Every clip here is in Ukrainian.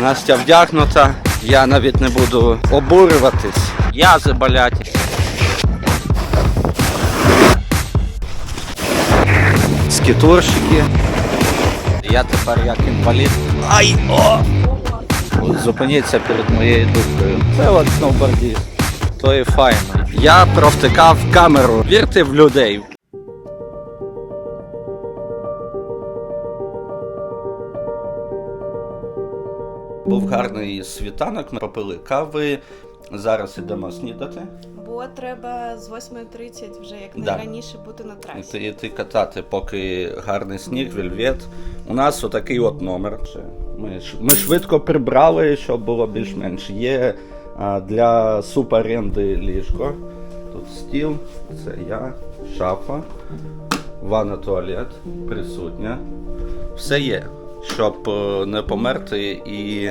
Настя вдягнута, я навіть не буду обурюватись. Язи болять. Скітурщики. Я тепер як інвалід. Ай! О! Зупиніться перед моєю думкою. Це от сноубордіст. То і файно. Я провтикав камеру. Вірте в людей. Гарний світанок, ми попили кави. Зараз ідемо снідати. Бо треба з 8.30 вже як Да. найраніше бути на трасі. Іти, іти катати, поки гарний сніг, вельвет. У нас отакий от номер. Ми, ми швидко прибрали, щоб було більш-менш. Є а, для субаренди ліжко. Тут стіл, це я, шафа, ванна туалет присутня. Все є, щоб е, не померти і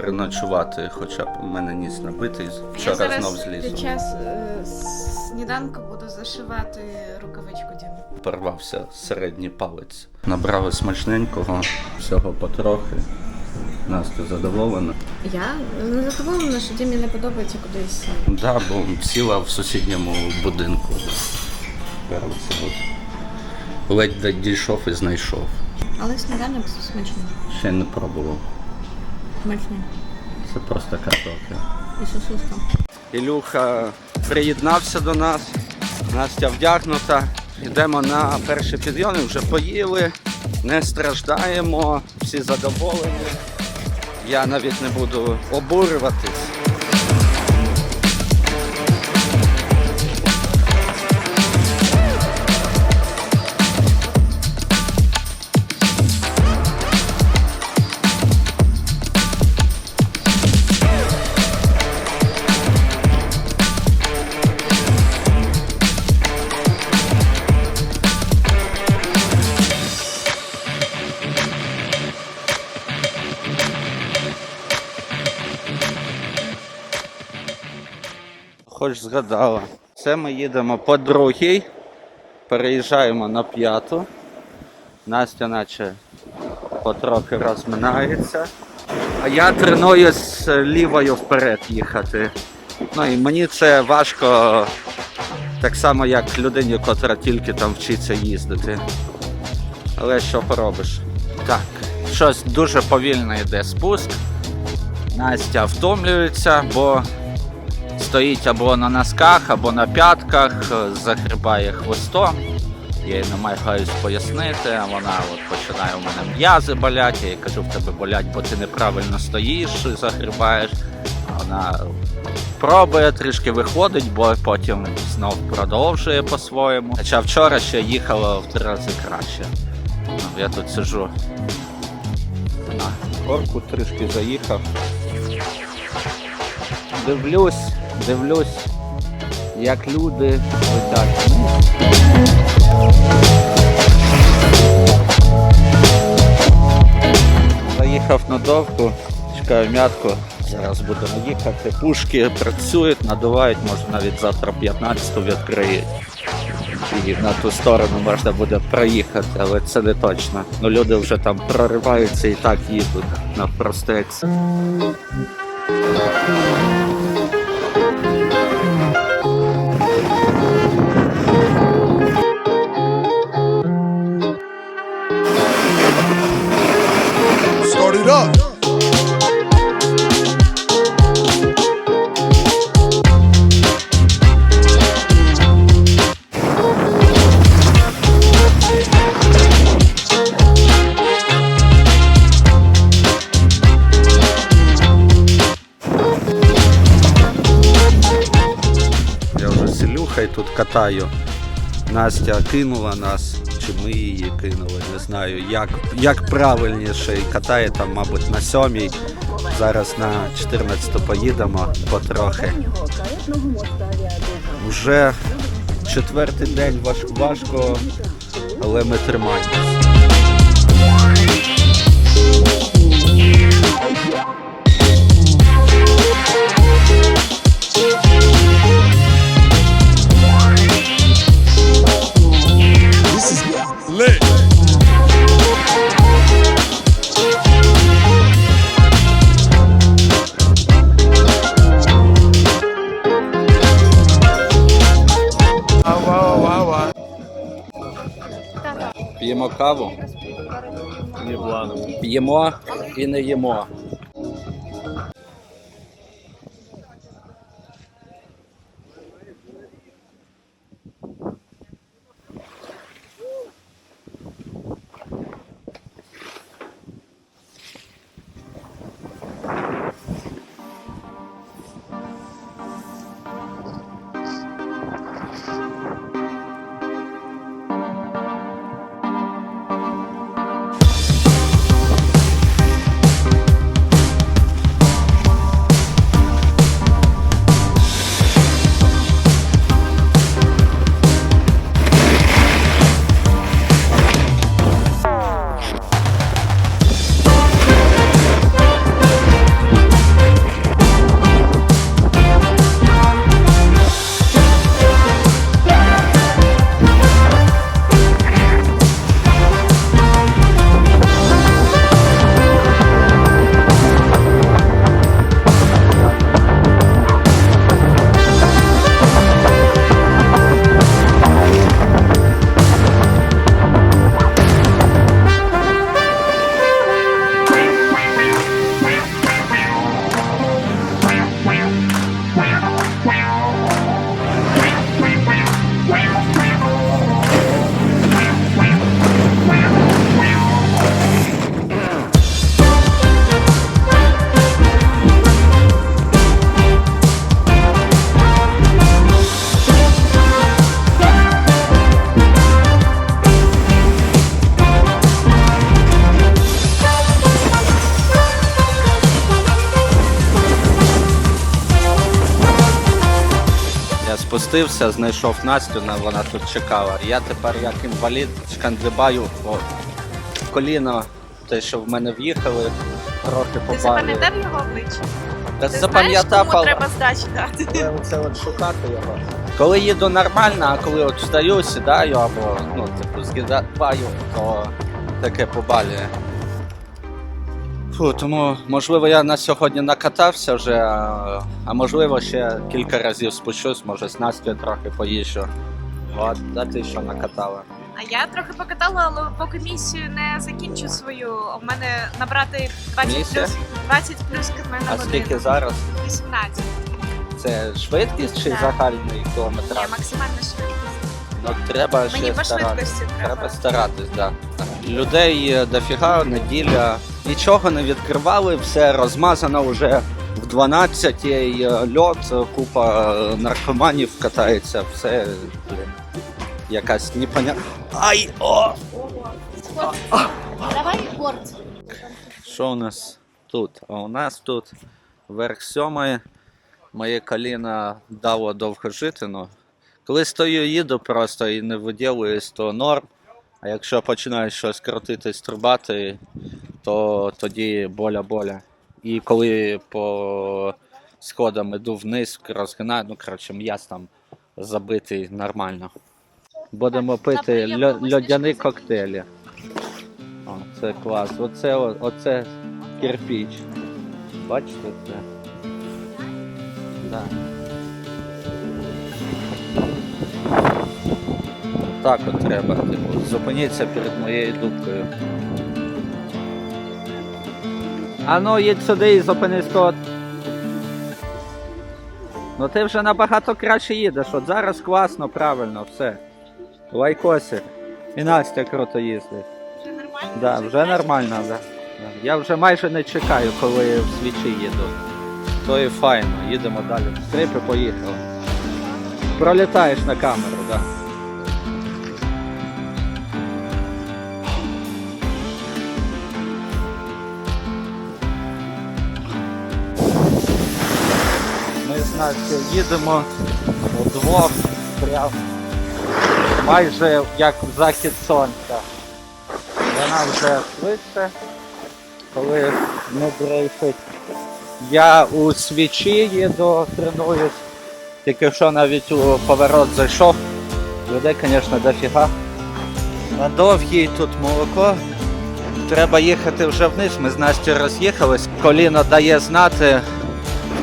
переночувати. Хоча б у мене ніс набитий, вчора знов зліз. під час е, сніданку буду зашивати рукавичку Діму. порвався середній палець. Набрали смачненького, всього потрохи. Настя задоволена. Я не задоволена, що Дімі не подобається кудись. Да, бо сіла в сусідньому будинку. Ледь дійшов і знайшов. Але сніданок смачний. Ще не пробував. Смачний. Це просто картопля. І сосиска. Ілюха приєднався до нас. Настя вдягнута. Йдемо на перші підйоми, вже поїли, не страждаємо, всі задоволені. Я навіть не буду обурюватись. Хоч згадала. Це ми їдемо по другій, переїжджаємо на п'яту. Настя наче потрохи розминається. А я тренуюсь лівою вперед їхати. Ну і мені це важко так само, як людині, котра тільки там вчиться їздити. Але що поробиш? Так, щось дуже повільно йде спуск. Настя втомлюється, бо стоїть або на носках, або на п'ятках, загрібає хвостом. Я їй намагаюсь пояснити, вона от починає у мене м'язи болять. Я їй кажу, в тебе болять, бо ти неправильно стоїш і загрібаєш. А вона пробує трішки виходить, бо потім знов продовжує по-своєму. Хоча вчора ще їхала в три рази краще. Ну, Я тут сижу на горку трішки заїхав. Дивлюсь, дивлюсь, як люди летять. Заїхав на довку, чекаю м'ятку. Зараз будемо їхати. Пушки працюють, надувають, може навіть завтра 15-ту відкриють. І на ту сторону можна буде проїхати, але це не точно. Ну люди вже там прориваються і так їдуть навпростець. Start up. Я вже з Ілюхою тут катаю. Настя кинула нас, чи ми її кинули, не знаю, як, як правильніше. Катає там, мабуть, на сьомій. Зараз на 14 поїдемо потрохи. Вже четвертий день важ, важко, але ми тримаємось. П'ємо каву. П'ємо і не їмо. Я спустився, знайшов Настю, на- вона тут чекала. Я тепер як інвалід шкандибаю по коліно, те, що в мене в'їхали, трохи Ти побалює. запам'ятав його обличчя? Та Ти запам'ятав, знаєш, кому але треба здачі дати? але це от шукати його. Коли їду нормально, а коли от встаю, сідаю або ну, типу, згидаю, то таке побалює. Фу, тому можливо я на сьогодні накатався вже, а, а можливо ще кілька разів спущусь, може з Настю трохи поїжджу. От, а ти що накатала? А я трохи покатала, але поки місію не закінчу свою. У мене набрати 20 Місія? плюс 20 плюс км на А скільки годину. зараз? 18. Це швидкість чи Так. загальний Ні, кілометраж? максимальна швидкість. Ну треба Мені ще по старатися. швидкості треба. Треба старатись, так. Да. Людей е, дофіга, неділя. Нічого не відкривали, все розмазано вже в 12 й льот, е, купа е, наркоманів катається, все, блін, якась непонятна. Ай! О! Давай борт. Що у нас тут? А у нас тут верх сьомої. Моє коліно дало довго жити, ну. Коли стою, їду просто і не виділююсь, то норм. А якщо починаю щось крутити, стрибати, то тоді боля-боля. І коли по сходам іду вниз, розгинаю, ну коротше, м'яз там забитий нормально. Будемо пити льо- льодяні коктейлі. О, це клас. Оце, оце кирпіч. Бачите це? Да. Так от треба. Типу, зупиніться перед моєю дубкою. А ну, їдь сюди і зупинись тут. Ну ти вже набагато краще їдеш. От зараз класно, правильно, все. Лайкосик. І Настя круто їздить. Вже нормально? Да, вже нормально, да. Да. Я вже майже не чекаю, коли в свічі їду. То і файно, їдемо далі. Скрип і поїхали. Пролітаєш на камеру, так. Да. З їдемо удвох, прям майже як в захід сонця. Вона вже швидше, коли не дрейфить. Я у свічі їду, тренуюсь. Тільки що навіть у поворот зайшов. Людей, звісно, дофіга. На довгій тут молоко. Треба їхати вже вниз. Ми з Настю роз'їхались. Коліно дає знати,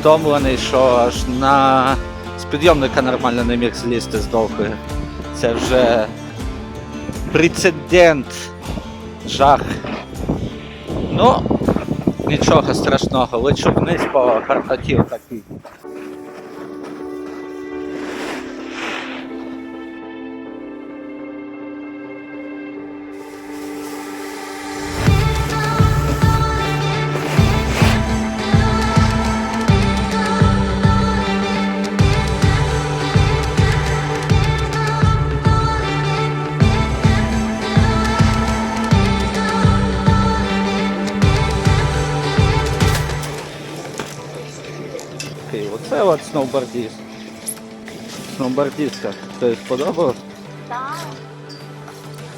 втомлений, що аж на з підйомника нормально не міг злізти з довгою. Це вже Прецедент. Жах. Ну, нічого страшного, лечу вниз по гарнотів такий. От сноубордіст. Сноубордістка. Тобі сподобалось? Так.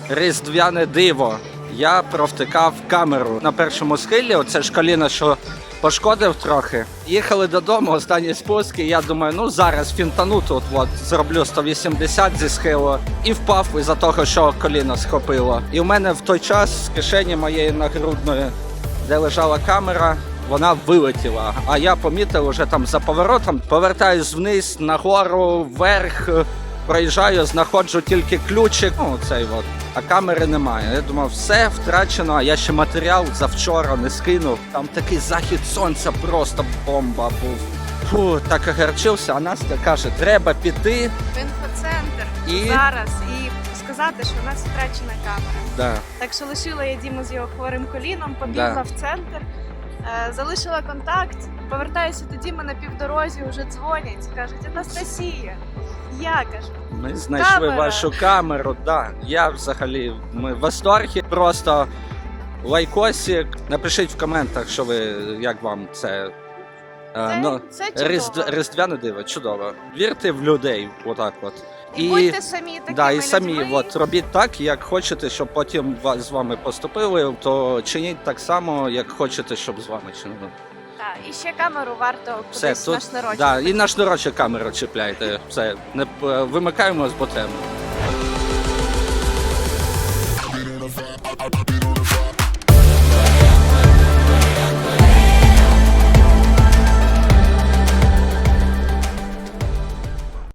Різдвяне диво. Я провтикав камеру на першому схилі. Оце ж коліно, що пошкодив трохи. Їхали додому, останні спуски. Я думаю, ну зараз фінтану тут, от зроблю 180 зі схилу і впав із-за того, що коліно схопило. І в мене в той час з кишені моєї нагрудної, де лежала камера. Вона вилетіла, а я помітив уже там за поворотом. Повертаюсь вниз, нагору, вверх, проїжджаю, знаходжу тільки ключик. Ну, цей от. А камери немає. Я думав, все втрачено, а я ще матеріал завчора не скинув. Там такий захід сонця, просто бомба був. Фу, так огорчився, а Настя каже, треба піти. В інфоцентр І? зараз і сказати, що у нас втрачена камера. Да. Так що лишила я Діму з його хворим коліном, побігла Да. в центр, залишила контакт, повертаюся до Діми на півдорозі, вже дзвонять, кажуть, Анастасія. Я кажу, Ми знайшли Камера. вашу камеру. Да. Я взагалі ми в восторгі. Просто лайкосик. Напишіть в коментах, що ви як вам це. е, це, ну, це чудово. Різдв... Різдвяне диво, чудово. Вірте в людей, отак от. І, будьте самі такими да, і самі людьми. от, робіть так, як хочете, щоб потім ва- з вами поступили, то чиніть так само, як хочете, щоб з вами чинили. Так, і ще камеру варто Все, кудись тут, на шнурочок. да, і на шнурочок камеру чіпляйте. Все, не п- вимикаємо з ботем.